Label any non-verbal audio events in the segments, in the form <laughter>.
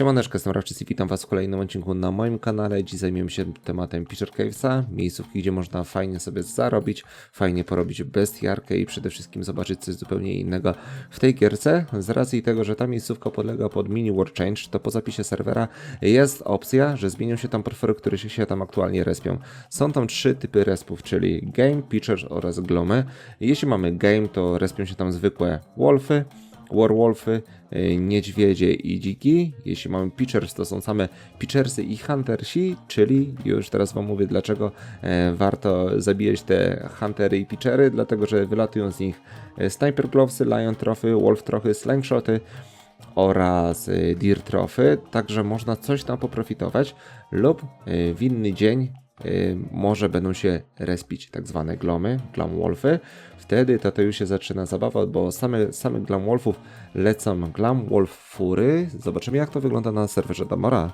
Siemaneczka, jestem Rawczyc i witam Was w kolejnym odcinku na moim kanale. Dziś zajmiemy się tematem Pitcher Cavesa, miejscówki, gdzie można fajnie sobie zarobić, fajnie porobić bestiarkę i przede wszystkim zobaczyć coś zupełnie innego w tej gierce. Z racji tego, że ta miejscówka podlega pod mini War Change, to po zapisie serwera jest opcja, że zmienią się tam potwory, które się, tam aktualnie respią. Są tam trzy typy respów, czyli Game, Pitchers oraz Glomy. Jeśli mamy Game, to respią się tam zwykłe Wolfy, Warwolfy, y, niedźwiedzie i dziki. Jeśli mamy pitchers, to są same pitchersy i huntersi, czyli już teraz wam mówię dlaczego e, warto zabijać te huntery i pitchery, dlatego że wylatują z nich e, sniper glovesy, lion trophy, wolf trophy, slingshoty oraz y, deer trophy, także można coś tam poprofitować lub w inny dzień może będą się respić tak zwane glomy, glam wolfy. Wtedy to, już się zaczyna zabawa, bo same, same glam wolfów lecą glam wolf fury. Zobaczymy jak to wygląda na serwerze Damora.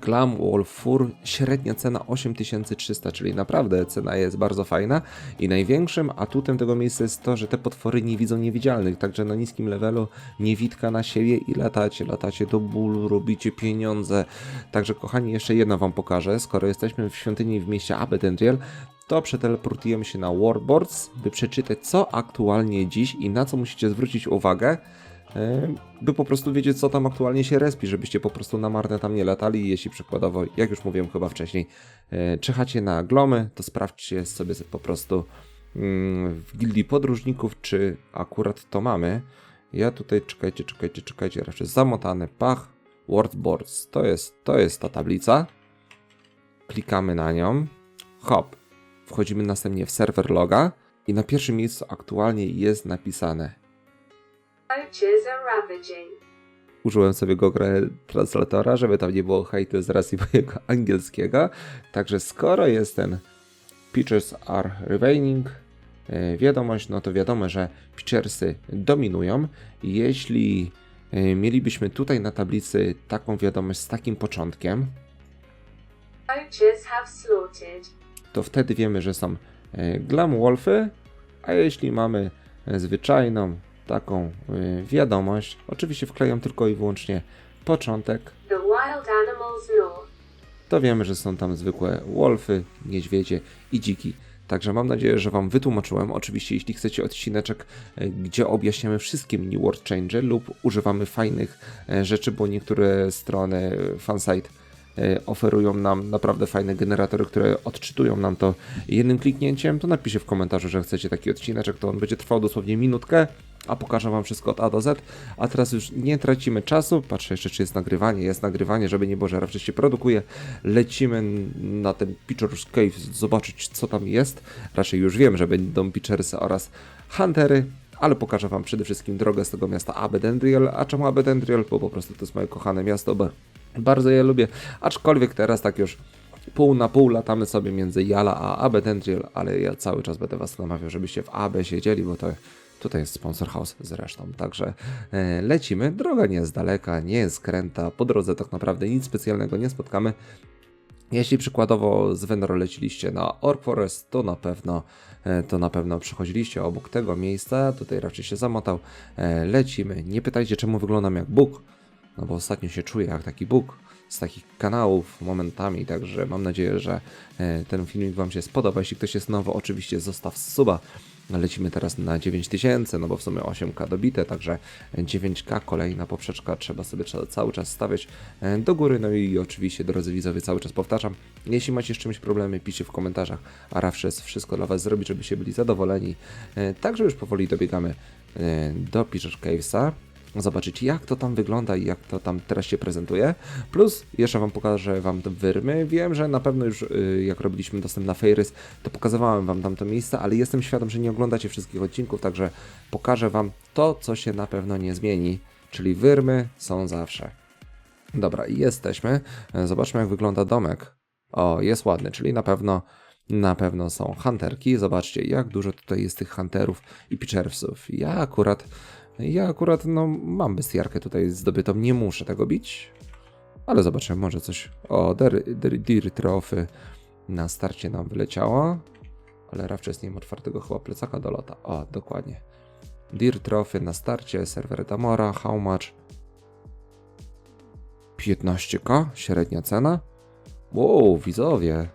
Glam Wall Fur, średnia cena 8300, czyli naprawdę cena jest bardzo fajna. I największym atutem tego miejsca jest to, że te potwory nie widzą niewidzialnych, także na niskim levelu niewidka na siebie i latacie, latacie do bólu, robicie pieniądze. Także kochani, jeszcze jedno wam pokażę, skoro jesteśmy w świątyni w mieście Abedendriel, to przeteleportujemy się na Warboards, by przeczytać co aktualnie dziś i na co musicie zwrócić uwagę, by po prostu wiedzieć, co tam aktualnie się respi, żebyście po prostu na marne tam nie latali. Jeśli przykładowo, jak już mówiłem chyba wcześniej, e, czyhacie na glomy, to sprawdźcie sobie po prostu mm, w gildii podróżników, czy akurat to mamy. Ja tutaj, czekajcie, czekajcie, czekajcie, raczej zamotany pach, Wordboards, to jest, to jest ta tablica. Klikamy na nią, hop, wchodzimy następnie w serwer loga i na pierwszym miejscu aktualnie jest napisane. Użyłem sobie Google Translatora, żeby tam nie było hejtu z racji <laughs> mojego angielskiego. Także skoro jest ten Pitchers are remaining e, wiadomość, no to wiadomo, że pitchersy dominują. Jeśli e, mielibyśmy tutaj na tablicy taką wiadomość z takim początkiem, to wtedy wiemy, że są e, Glam Wolfy, a jeśli mamy zwyczajną taką e, wiadomość, oczywiście wklejam tylko i wyłącznie początek, to wiemy, że są tam zwykłe wolfy, niedźwiedzie i dziki. Także mam nadzieję, że Wam wytłumaczyłem. Oczywiście, jeśli chcecie odcineczek, e, gdzie objaśniamy wszystkie mini word change lub używamy fajnych e, rzeczy, bo niektóre strony fansite oferują nam naprawdę fajne generatory, które odczytują nam to jednym kliknięciem, to napiszcie w komentarzu, że chcecie taki odcineczek, to on będzie trwał dosłownie minutkę, a pokażę Wam wszystko od A do Z. A teraz już nie tracimy czasu, patrzę jeszcze, czy jest nagrywanie, jest nagrywanie, żeby nie było, że raczej się produkuje. Lecimy na ten Pitcher's Cave, zobaczyć co tam jest. Raczej już wiem, że będą Pitchersy oraz Huntery, ale pokażę Wam przede wszystkim drogę z tego miasta Abedendriel. A czemu Abedendriel? Bo po prostu to jest moje kochane miasto, bo bardzo je lubię. Aczkolwiek teraz tak już pół na pół latamy sobie między Jala a Abedendriel, ale ja cały czas będę Was namawiał, żebyście w AB siedzieli, bo to tutaj jest sponsor house zresztą. Także e, lecimy. Droga nie jest daleka, nie jest kręta. Po drodze tak naprawdę nic specjalnego nie spotkamy. Jeśli przykładowo z Venro leciliście na Orc Forest, to na pewno e, to na pewno przechodziliście obok tego miejsca, tutaj raczej się zamotał. E, Lecimy. Nie pytajcie czemu wyglądam jak Bóg, no bo ostatnio się czuję jak taki Bóg z takich kanałów momentami, także mam nadzieję, że ten filmik Wam się spodoba. Jeśli ktoś jest nowy, oczywiście zostaw suba. Lecimy teraz na 9000, no bo w sumie 8K dobite, także 9K, kolejna poprzeczka, trzeba sobie cały czas stawiać e, do góry, no i oczywiście drodzy widzowie, cały czas powtarzam, jeśli macie z czymś problemy, piszcie w komentarzach, a Rawszes wszystko dla Was zrobi, żebyście byli zadowoleni. E, Także już powoli dobiegamy e, do Pitcher Cavesa, zobaczyć jak to tam wygląda i jak to tam teraz się prezentuje. Plus jeszcze Wam pokażę Wam te wyrmy. Wiem, że na pewno już y, jak robiliśmy dostęp na Fairys, to pokazywałem Wam tam to miejsce, ale jestem świadom, że nie oglądacie wszystkich odcinków, także pokażę Wam to, co się na pewno nie zmieni, czyli wyrmy są zawsze. Dobra, jesteśmy. Zobaczmy jak wygląda domek. O, jest ładny, czyli na pewno na pewno są hunterki. Zobaczcie, jak dużo tutaj jest tych hunterów i pitchersów. Ja akurat ja akurat no, mam bestiarkę tutaj zdobytą, nie muszę tego bić. Ale zobaczymy, może coś. O, Deer Trophy na starcie nam wyleciało. Ale raczej nie mam otwartego chyba plecaka do lota. O, dokładnie. Deer Trophy na starcie, serwer Damora, how much? 15k, średnia cena. Wow, widzowie.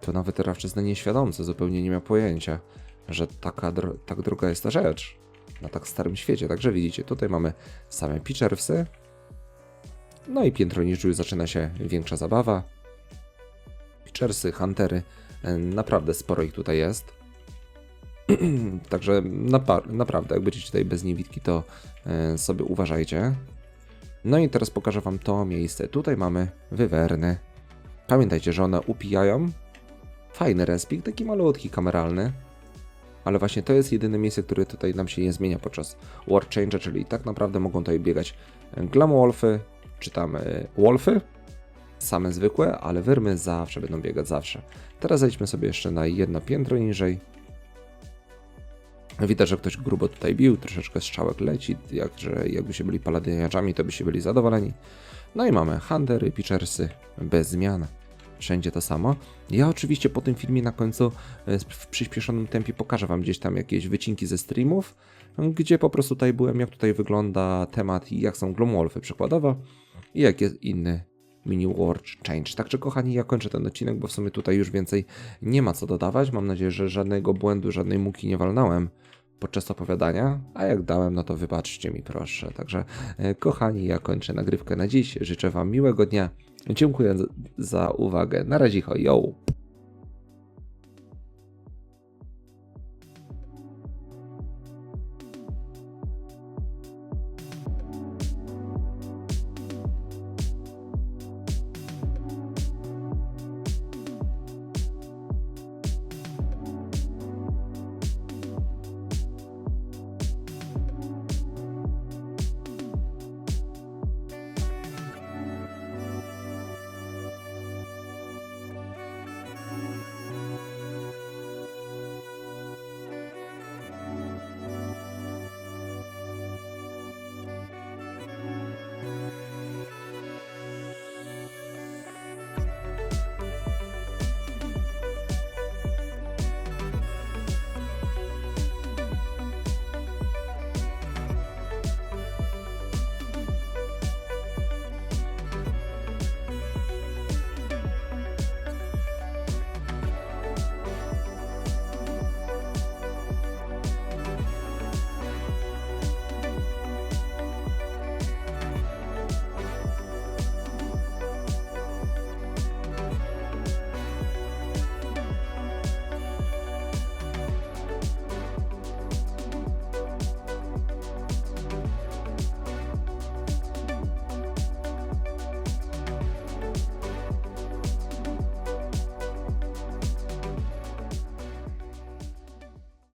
To nawet Rawczyzna nieświadomcy zupełnie nie miał pojęcia, że taka dro tak droga jest ta rzecz na tak starym świecie. Także widzicie, tutaj mamy same pitchersy. No i piętro niżej zaczyna się większa zabawa. Pitchersy, huntery, e, naprawdę sporo ich tutaj jest. <clears throat> Także naprawdę, jak będziecie tutaj bez niewidki, to e, sobie uważajcie. No i teraz pokażę Wam to miejsce. Tutaj mamy wywerny. Pamiętajcie, że one upijają. Fajny respik, taki malutki, kameralny. Ale właśnie to jest jedyne miejsce, które tutaj nam się nie zmienia podczas War Change, czyli tak naprawdę mogą tutaj biegać Glamwolfy, czy tam e, Wolfy, same zwykłe, ale wyrmy zawsze będą biegać zawsze. Teraz zejdźmy sobie jeszcze na jedno piętro niżej. Widać, że ktoś grubo tutaj bił, troszeczkę strzałek leci, jak, że jakby się byli paladyniaczami, to by się byli zadowoleni. No i mamy Huntery, Pitchersy, bez zmian. Wszędzie to samo. Ja oczywiście po tym filmie na końcu e, w przyspieszonym tempie pokażę Wam gdzieś tam jakieś wycinki ze streamów, gdzie po prostu tutaj byłem, jak tutaj wygląda temat i jak są Gloomwolfy przykładowo i jak jest inny mini War Change. Także kochani, ja kończę ten odcinek, bo w sumie tutaj już więcej nie ma co dodawać. Mam nadzieję, że żadnego błędu, żadnej muki nie walnąłem podczas opowiadania, a jak dałem, no to wybaczcie mi proszę. Także e, kochani, ja kończę nagrywkę na dziś. Życzę Wam miłego dnia. Dziękuję za- uwagę. Na razie, yo!